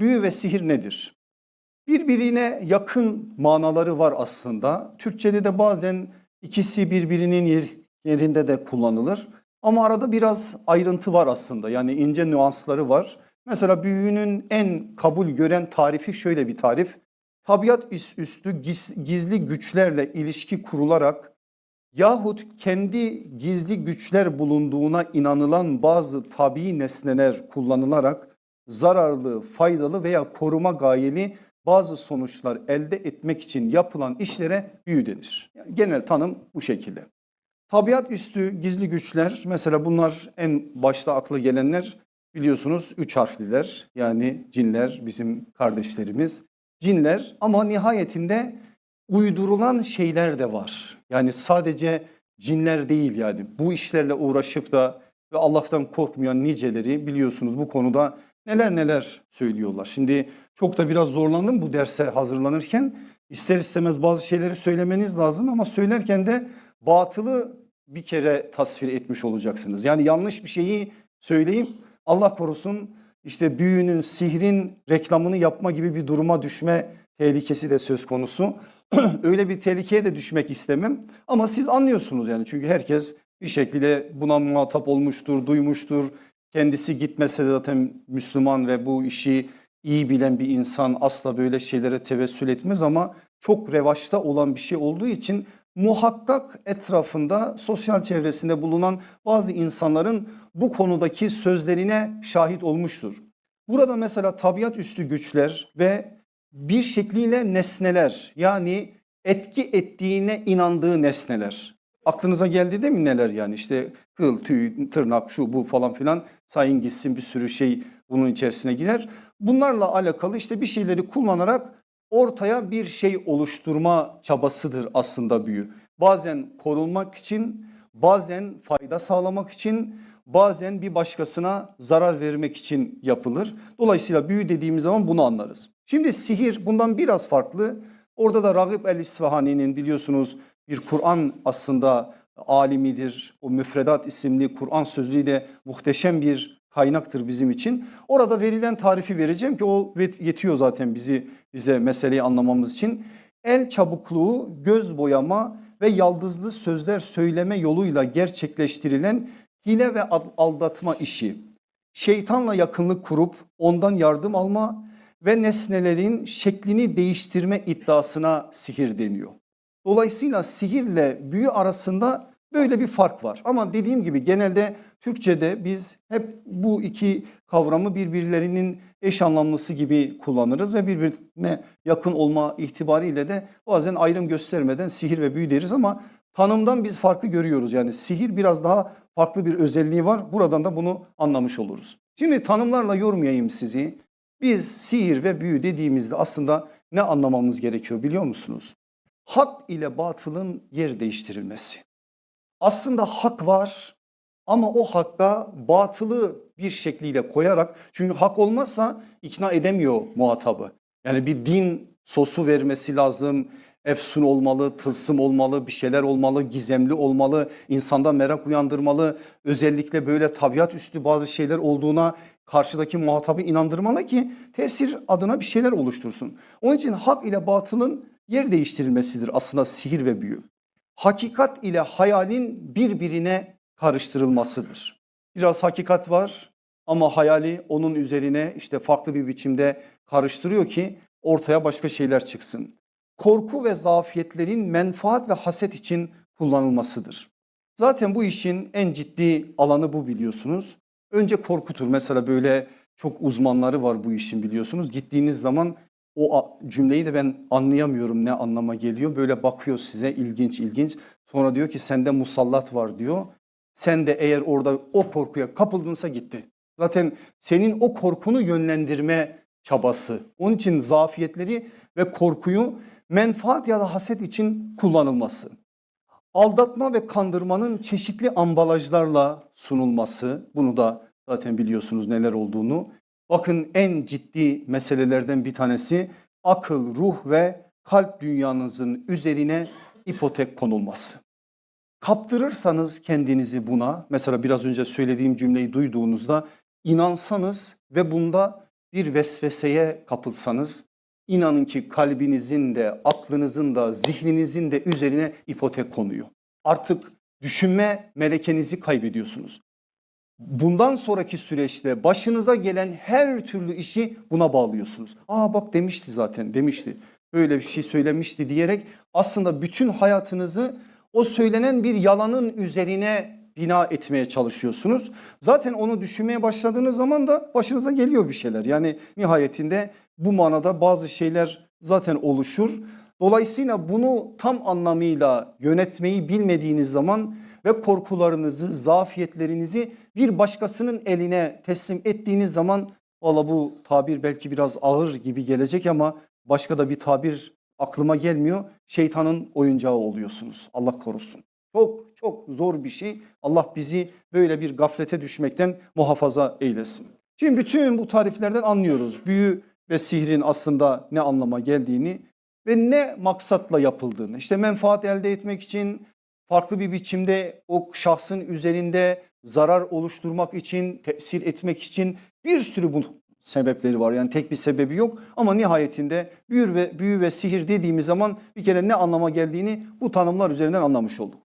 Büyü ve sihir nedir? Birbirine yakın manaları var aslında. Türkçede de bazen ikisi birbirinin yer- yerinde de kullanılır. Ama arada biraz ayrıntı var aslında. Yani ince nüansları var. Mesela büyünün en kabul gören tarifi şöyle bir tarif. Tabiat üs- üstü giz- gizli güçlerle ilişki kurularak yahut kendi gizli güçler bulunduğuna inanılan bazı tabii nesneler kullanılarak zararlı, faydalı veya koruma gayeli bazı sonuçlar elde etmek için yapılan işlere büyü denir. Yani genel tanım bu şekilde. Tabiat üstü gizli güçler mesela bunlar en başta akla gelenler biliyorsunuz üç harfliler yani cinler bizim kardeşlerimiz cinler ama nihayetinde uydurulan şeyler de var. Yani sadece cinler değil yani bu işlerle uğraşıp da ve Allah'tan korkmayan niceleri biliyorsunuz bu konuda neler neler söylüyorlar. Şimdi çok da biraz zorlandım bu derse hazırlanırken. İster istemez bazı şeyleri söylemeniz lazım ama söylerken de batılı bir kere tasvir etmiş olacaksınız. Yani yanlış bir şeyi söyleyip Allah korusun işte büyünün, sihrin reklamını yapma gibi bir duruma düşme tehlikesi de söz konusu. Öyle bir tehlikeye de düşmek istemem ama siz anlıyorsunuz yani çünkü herkes bir şekilde buna muhatap olmuştur, duymuştur. Kendisi gitmese de zaten Müslüman ve bu işi iyi bilen bir insan asla böyle şeylere tevessül etmez ama çok revaçta olan bir şey olduğu için muhakkak etrafında sosyal çevresinde bulunan bazı insanların bu konudaki sözlerine şahit olmuştur. Burada mesela tabiat üstü güçler ve bir şekliyle nesneler yani etki ettiğine inandığı nesneler. Aklınıza geldi değil mi neler yani işte kıl, tüy, tırnak, şu bu falan filan sayın gitsin bir sürü şey bunun içerisine girer. Bunlarla alakalı işte bir şeyleri kullanarak ortaya bir şey oluşturma çabasıdır aslında büyü. Bazen korunmak için, bazen fayda sağlamak için, bazen bir başkasına zarar vermek için yapılır. Dolayısıyla büyü dediğimiz zaman bunu anlarız. Şimdi sihir bundan biraz farklı. Orada da Ragıp el-İsfahani'nin biliyorsunuz bir Kur'an aslında alimidir. O müfredat isimli Kur'an sözlüğü de muhteşem bir kaynaktır bizim için. Orada verilen tarifi vereceğim ki o yetiyor zaten bizi bize meseleyi anlamamız için. El çabukluğu, göz boyama ve yaldızlı sözler söyleme yoluyla gerçekleştirilen hile ve aldatma işi. Şeytanla yakınlık kurup ondan yardım alma ve nesnelerin şeklini değiştirme iddiasına sihir deniyor. Dolayısıyla sihirle büyü arasında böyle bir fark var. Ama dediğim gibi genelde Türkçe'de biz hep bu iki kavramı birbirlerinin eş anlamlısı gibi kullanırız ve birbirine yakın olma itibariyle de bazen ayrım göstermeden sihir ve büyü deriz ama tanımdan biz farkı görüyoruz. Yani sihir biraz daha farklı bir özelliği var. Buradan da bunu anlamış oluruz. Şimdi tanımlarla yormayayım sizi. Biz sihir ve büyü dediğimizde aslında ne anlamamız gerekiyor biliyor musunuz? Hak ile batılın yer değiştirilmesi. Aslında hak var ama o hakka batılı bir şekliyle koyarak çünkü hak olmazsa ikna edemiyor muhatabı. Yani bir din sosu vermesi lazım, efsun olmalı, tılsım olmalı, bir şeyler olmalı, gizemli olmalı, insanda merak uyandırmalı. Özellikle böyle tabiat üstü bazı şeyler olduğuna karşıdaki muhatabı inandırmalı ki tesir adına bir şeyler oluştursun. Onun için hak ile batılın yer değiştirilmesidir aslında sihir ve büyü. Hakikat ile hayalin birbirine karıştırılmasıdır. Biraz hakikat var ama hayali onun üzerine işte farklı bir biçimde karıştırıyor ki ortaya başka şeyler çıksın. Korku ve zafiyetlerin menfaat ve haset için kullanılmasıdır. Zaten bu işin en ciddi alanı bu biliyorsunuz. Önce korkutur. Mesela böyle çok uzmanları var bu işin biliyorsunuz. Gittiğiniz zaman o cümleyi de ben anlayamıyorum ne anlama geliyor. Böyle bakıyor size ilginç ilginç. Sonra diyor ki sende musallat var diyor. Sen de eğer orada o korkuya kapıldınsa gitti. Zaten senin o korkunu yönlendirme çabası. Onun için zafiyetleri ve korkuyu menfaat ya da haset için kullanılması. Aldatma ve kandırmanın çeşitli ambalajlarla sunulması. Bunu da zaten biliyorsunuz neler olduğunu. Bakın en ciddi meselelerden bir tanesi akıl, ruh ve kalp dünyanızın üzerine ipotek konulması. Kaptırırsanız kendinizi buna mesela biraz önce söylediğim cümleyi duyduğunuzda inansanız ve bunda bir vesveseye kapılsanız inanın ki kalbinizin de aklınızın da zihninizin de üzerine ipotek konuyor. Artık düşünme melekenizi kaybediyorsunuz. Bundan sonraki süreçte başınıza gelen her türlü işi buna bağlıyorsunuz. Aa bak demişti zaten demişti. Böyle bir şey söylemişti diyerek aslında bütün hayatınızı o söylenen bir yalanın üzerine bina etmeye çalışıyorsunuz. Zaten onu düşünmeye başladığınız zaman da başınıza geliyor bir şeyler. Yani nihayetinde bu manada bazı şeyler zaten oluşur. Dolayısıyla bunu tam anlamıyla yönetmeyi bilmediğiniz zaman ve korkularınızı, zafiyetlerinizi bir başkasının eline teslim ettiğiniz zaman valla bu tabir belki biraz ağır gibi gelecek ama başka da bir tabir aklıma gelmiyor. Şeytanın oyuncağı oluyorsunuz. Allah korusun. Çok çok zor bir şey. Allah bizi böyle bir gaflete düşmekten muhafaza eylesin. Şimdi bütün bu tariflerden anlıyoruz. Büyü ve sihrin aslında ne anlama geldiğini ve ne maksatla yapıldığını. İşte menfaat elde etmek için farklı bir biçimde o şahsın üzerinde zarar oluşturmak için, tesir etmek için bir sürü bu sebepleri var. Yani tek bir sebebi yok ama nihayetinde büyü ve büyü ve sihir dediğimiz zaman bir kere ne anlama geldiğini bu tanımlar üzerinden anlamış olduk.